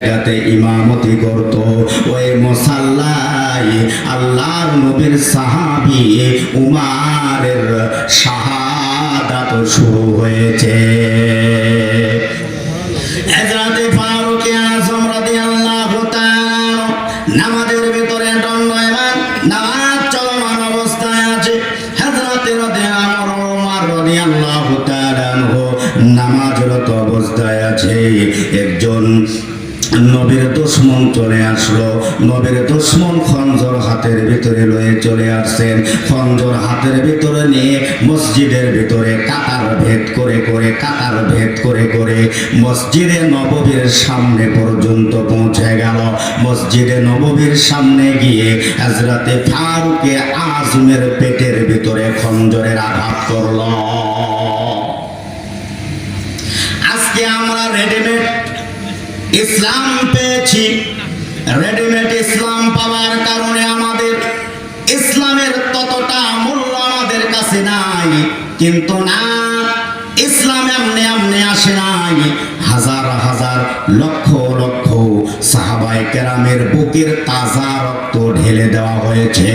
জায়গাতে ইমামতি করত। ওই মোসাল্লাই আল্লাহর নবীর সাহাবি উমারের শাহাদাত শুরু হয়েছে। নবীর দুশ্মন খঞ্জর হাতের ভিতরে লয়ে চলে আসছেন। খঞ্জর হাতের ভিতরে নিয়ে মসজিদের ভিতরে কাতার ভেদ করে করে, কাতার ভেদ করে করে মসজিদে নববীর সামনে পর্যন্ত পৌঁছে গেল। মসজিদে নববীর সামনে গিয়ে হাজরাতে ফারুকে আজমের পেটের ভিতরে খঞ্জরের আঘাত করল। আজকে আমরা রেডিমেড ইসলাম পেয়েছি। রেডিমেড ইসলাম পাওয়ার কারণে আমাদের ইসলামের ততটা মূল্য আমাদের কাছে নাই। কিন্তু না, ইসলাম এমনি এমনি আসে নাই। হাজার হাজার লক্ষ লক্ষ সাহাবাই কেরামের বুকের তাজা রক্ত ঢেলে দেওয়া হয়েছে।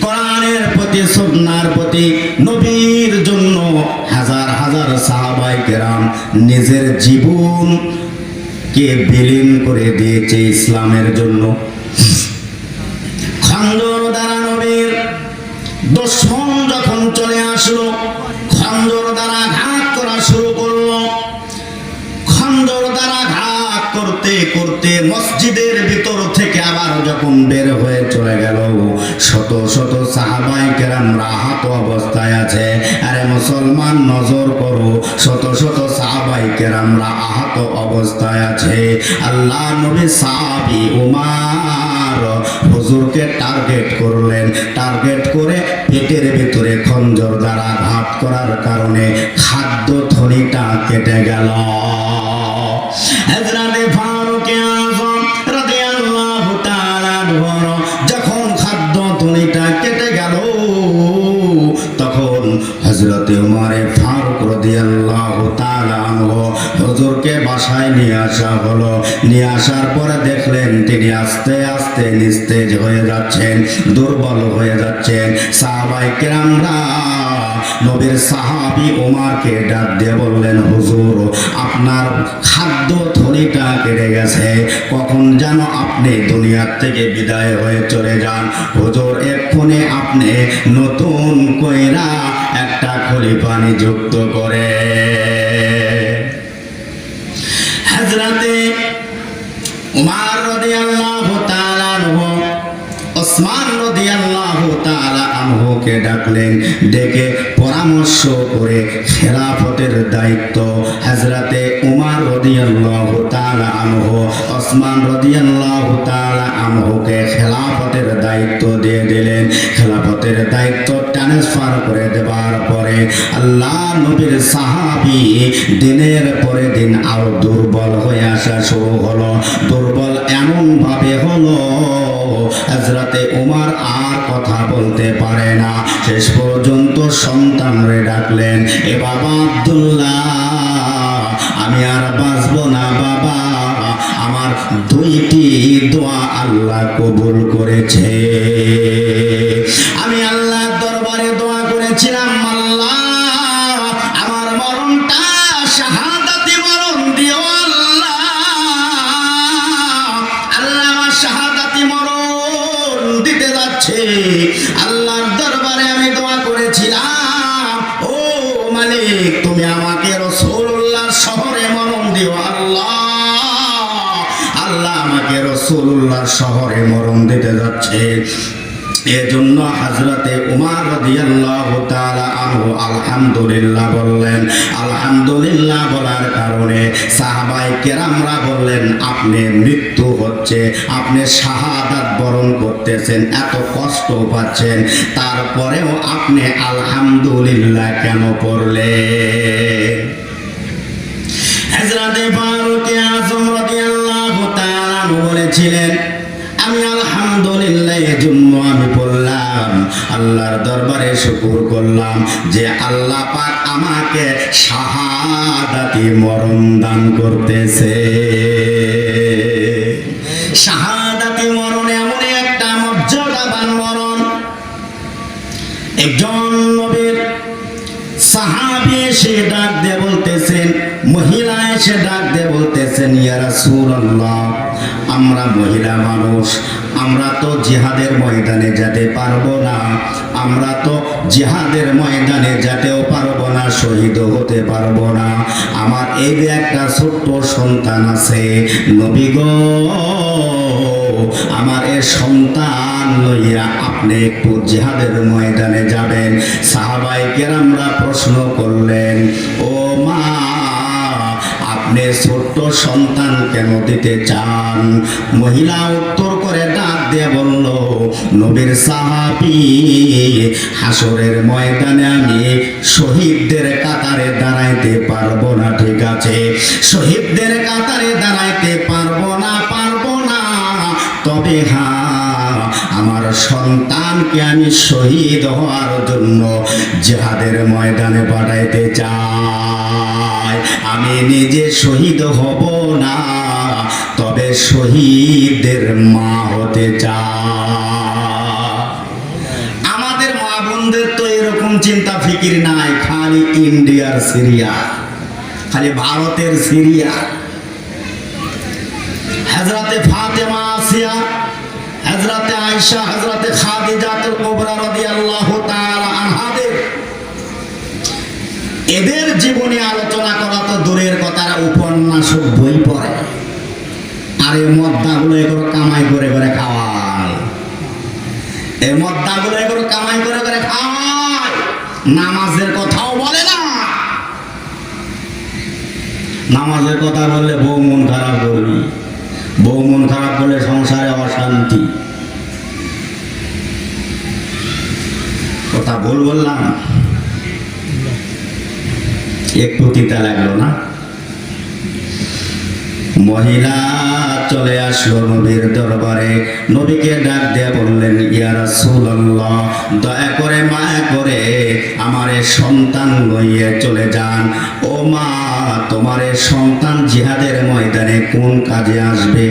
কোরআনের প্রতি, সুন্নার প্রতি, নবীর জন্য হাজার হাজার সাহাবাই কেরাম নিজের জীবন কে বিলীন করে দিয়েছে ইসলামের জন্য? খঞ্জর দ্বারা নবীর দুশ্মন যখন চলে আসলো খঞ্জর দ্বারা ঘাত করা শুরু করল। খঞ্জর দ্বারা ঘাত করতে করতে আবার যখন বের হয়ে চলে গেল, শত শত সাহাবাই কেরামরা আহত অবস্থায় আছে। আরে মুসলমান, নজর করো, শত শত সাহাবাই কেরামরা আহত অবস্থায় আছে। আল্লাহ নবী সাহাবি উমার হুজুরকে টার্গেট করলেন। টার্গেট করে পেটের ভিতরে খঞ্জর দ্বারা ঘাত করার কারণে খাদ্য থলিটা কেটে গেল। হযরতে বাসায় নিয়ে আসা হলো। নিয়ে আসার পরে দেখলেন তিনি আস্তে আস্তে নিস্তেজ হয়ে যাচ্ছেন, দুর্বল হয়ে যাচ্ছেন। সাহাবাই কেরামরা নবীর সাহাবি ওমারকে ডাক দিয়ে বললেন, হুজুর, আপনার খাদ্য থলিটা কেটে গেছে। কখন যেন আপনি দুনিয়ার থেকে বিদায় হয়ে চলে যান। হুজুর, এক্ষুনি আপনি নতুন কইরা একটা খলিফা নিযুক্ত করে হজরতে উমার তাআলা আনহু ওসমান রাদিয়াল্লাহু তাআলা আনহুকে ডাকলেন, ডেকে পরামর্শ করে খেলাফতের দায়িত্ব। হযরতে উমার রাদিয়াল্লাহু তাআলা আনহু, ওসমান রাদিয়াল্লাহু তাআলা আনহুকে খেলাফতের দায়িত্ব দিয়ে দিলেন। খেলাফতের দায়িত্ব ট্রান্সফার করে দেওয়ার পরে আল্লাহ নবীর সাহাবি দিনের পরে দিন আরও দুর্বল হয়ে আসা শুরু হলো। দুর্বল এমন ভাবে হলো হজরতে উমার আর কথা বলতে পারে না। শেষ পর্যন্ত সন্তান রে ডাকলেন, এ বাবা আব্দুল্লাহ, আমি আর বাঁচবো না বাবা। আমার দুইটি দোয়া আল্লাহ কবুল করেছে। শহরে মরণ দিতে যাচ্ছে। এজন্য হজরতে উমার আলহামদুলিল্লাহ বললেন। আলহামদুলিল্লাহ বলার কারণে সাহাবাই কেরামরা বললেন, আপনি মৃত্যু হচ্ছে, আপনি শাহাদাত বরণ করতেছেন, এত কষ্ট পাচ্ছেন, তারপরেও আপনি আলহামদুলিল্লাহ কেন পড়লেন? হযরতে ফারুক আযম রাদিয়াল্লাহু তাআলা বলেছিলেন আমি আলহামদুলিল্লাহ এই জন্য আমি বললাম, আল্লাহর দরবারে শুকুর করলাম যে আল্লাহ পাক আমাকে শাহাদাতি মরণ দান করতেছে। শাহাদাতি মরণ এমন একটা মর্যাদাবান মরণ। একজন নবীর সাহাবি এসে ডাক দিয়ে বলতেছেন, মহিলা এসে ডাক দিয়ে বলতেছেন, ইয়া রাসূলুল্লাহ আমরা মহিলা মানুষ, আমরা তো জিহাদের ময়দানে যেতে পারব না, আমরা তো জিহাদের ময়দানে যেতেও পারব না, শহীদ হতে পারব না। আমার এই যে একটা ছোট্ট সন্তান আছে, নবী গো, আমার এ সন্তান লইয়া আপনি একটু জিহাদের ময়দানে যাবেন। সাহাবাই কেরামরা প্রশ্ন করলেন, ও আপনি ছোট্ট সন্তান কেন দিতে চান? মহিলা উত্তর করে ডাক দিয়ে বলল, নবীর সাহাবি হাসরের ময়দানে আমি শহীদদের কাতারে দাঁড়াইতে পারব না, ঠিক আছে? শহীদদের কাতারে দাঁড়াইতে পারব না পারব না। তবে হ্যাঁ আমার সন্তানকে আমি শহীদ হওয়ার জন্য জেহাদের ময়দানে পাঠাইতে চাই। আমি নিজে শহীদ হব না। তবে শহীদদের মা হতে চাই আমাদের মা বোনদের তো এরকম চিন্তা ফিকির নাই, খালি ইন্ডিয়ার সিরিয়া, খালি ভারতের সিরিয়া। হজরতে ফাতেমা আসিয়া হজরতে আয়সা হজরতে খাদিজাতুল কুবরা রাদিয়াল্লাহু তাআলা আনহাদের এদের জীবনে আলোচনা করা তো দূরের কথা উপন্যাস বই পড়ে। আর এই মদ্দাগুলো এগুলো কামাই করে করে খাওয়ায়। এই মদ্দাগুলো এগুলো কামাই করে করে খাওয়ায়। নামাজের কথাও বলে না। নামাজের কথা বললে বউ মন খারাপ করবি। বউ মন খারাপ করলে সংসারে অশান্তি। কথা ভুল বললাম। একটু তিতা লাগল না। মহিলা চলে আসলো নবীর দরবারে। নবীকে ডাক দিয়ে বললেন, ইয়া রাসূলুল্লাহ, দয়া করে মায়া করে আমার সন্তান লইয়ে চলে যান। ও মা, তোমার সন্তান জিহাদের ময়দানে কোন কাজে আসবে?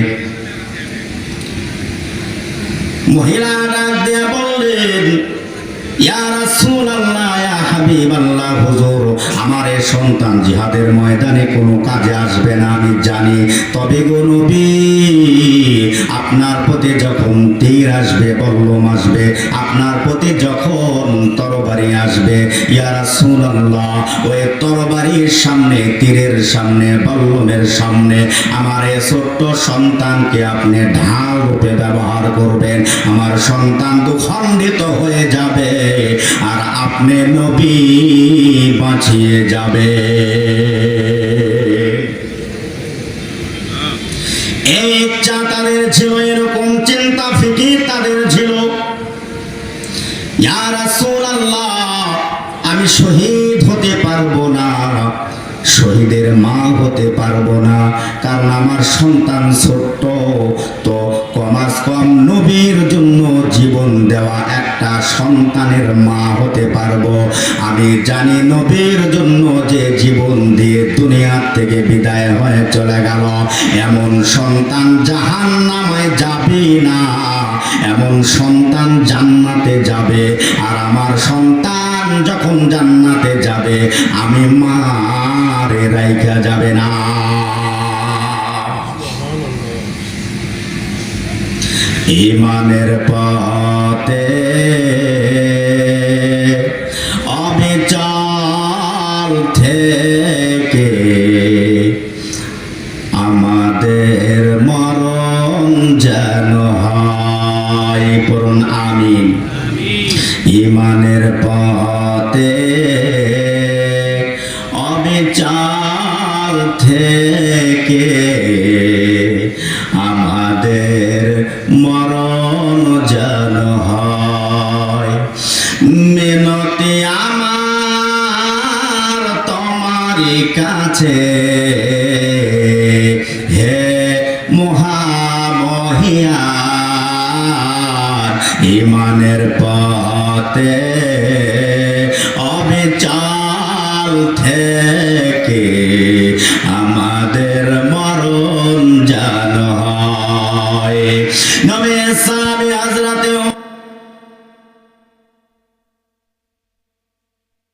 মহিলা ডাক দিয়ে বললেন, ইয়া সন্তান জিহাদের ময়দানে কোনো কাজে আসবে না, আমি জানি। তবে গো আপনার প্রতি যখন তীর আসবে, বল্লম আসবে, আপনার প্রতি যখন আসবে। ওই তরবারির সামনে, তীরের সামনে, বল্লমের সামনে আমার এই ছোট্ট সন্তানকে আপনি ঢাল রূপে ব্যবহার করবেন। আমার সন্তান দুখণ্ডিত হয়ে যাবে আর আপনি নবী বাঁচিয়ে যাবে। চিন্তা ফিকির তাদের ছিল। ইয়া রাসূলুল্লাহ আমি শহীদ হতে পারব না। শহীদের মা হতে পারব না। কারণ আমার সন্তান ছোট্ট, তো কমাস কম নবীর সন্তানের মা হতে পারব। আমি জানি নবীর জন্য যে জীবন দিয়ে থেকে বিদায় হয়ে চলে গেল। এমন সন্তান জাহান নামায় না। এমন সন্তান জান্নাতে যাবে। আর আমার সন্তান যখন জান্নাতে যাবে, আমি মারে রাইখা যাবে না। ইমানের পথে অবিচাল থেকে আমাদের মরণ যেন হয়। পড়ুন, আমিন। ইমানের পথে অবিচাল থেকে আমাদের মরণ যেন কাছে হে মহামহিয়ার ইমানের পথে অবিচাল থেকে